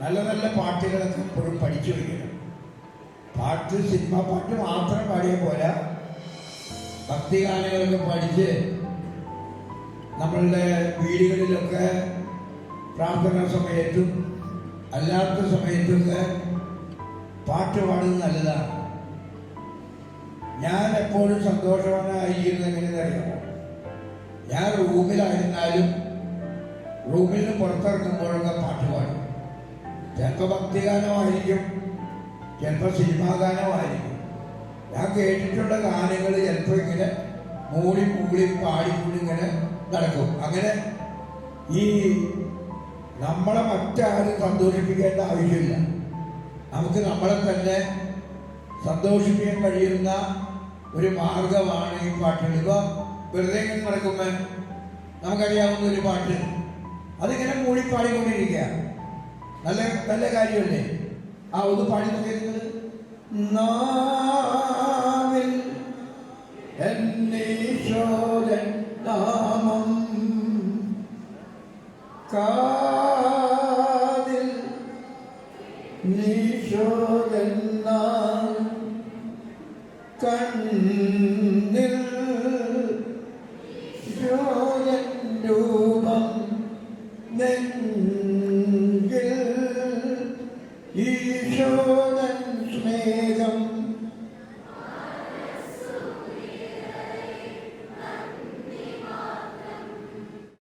നല്ല നല്ല പാട്ടുകളൊക്കെ ഇപ്പോഴും പഠിച്ചു വയ്ക്കണം. പാട്ട് സിനിമ പാട്ട് മാത്രം പാടിയ പോരാ. ഭക്തിഗാനങ്ങളൊക്കെ പഠിച്ച് നമ്മളുടെ വീടുകളിലൊക്കെ പ്രാർത്ഥന സമയത്തും അല്ലാത്ത സമയത്തൊക്കെ പാട്ട് പാടുന്നത് നല്ലതാണ്. ഞാൻ എപ്പോഴും സന്തോഷവാനായിരിക്കുന്നത് എങ്ങനെയെന്ന് അറിയാമോ? ഞാൻ റൂമിലായിരുന്നാലും റൂമിൽ നിന്ന് പാടും ചിലപ്പോൾ ഭക്തിഗാനമായിരിക്കും ചിലപ്പോൾ സിനിമാ ഗാനമായിരിക്കും ഞാൻ കേട്ടിട്ടുള്ള ഗാനങ്ങൾ ചിലപ്പോൾ ഇങ്ങനെ മൂളി മൂളി പാടിക്കൊണ്ട് ഇങ്ങനെ നടക്കും. അങ്ങനെ ഈ നമ്മളെ മറ്റാരും സന്തോഷിപ്പിക്കേണ്ട ആവശ്യമില്ല. നമുക്ക് നമ്മളെ തന്നെ സന്തോഷിപ്പിക്കാൻ കഴിയുന്ന ഒരു മാർഗമാണ് ഈ പാട്ടുകൾ ഇപ്പോൾ വെറുതെ നടക്കുമ്പോൾ നമുക്കറിയാവുന്ന ഒരു പാട്ട്. അതിങ്ങനെ മൂളി പാടിക്കൊണ്ടിരിക്കുക. നല്ല നല്ല കാര്യമല്ലേ? ആ ഒന്ന് പാടി നോക്കിയത് നാവിൽ നാമം കാതിൽ നാമം യശോദം സുമേധം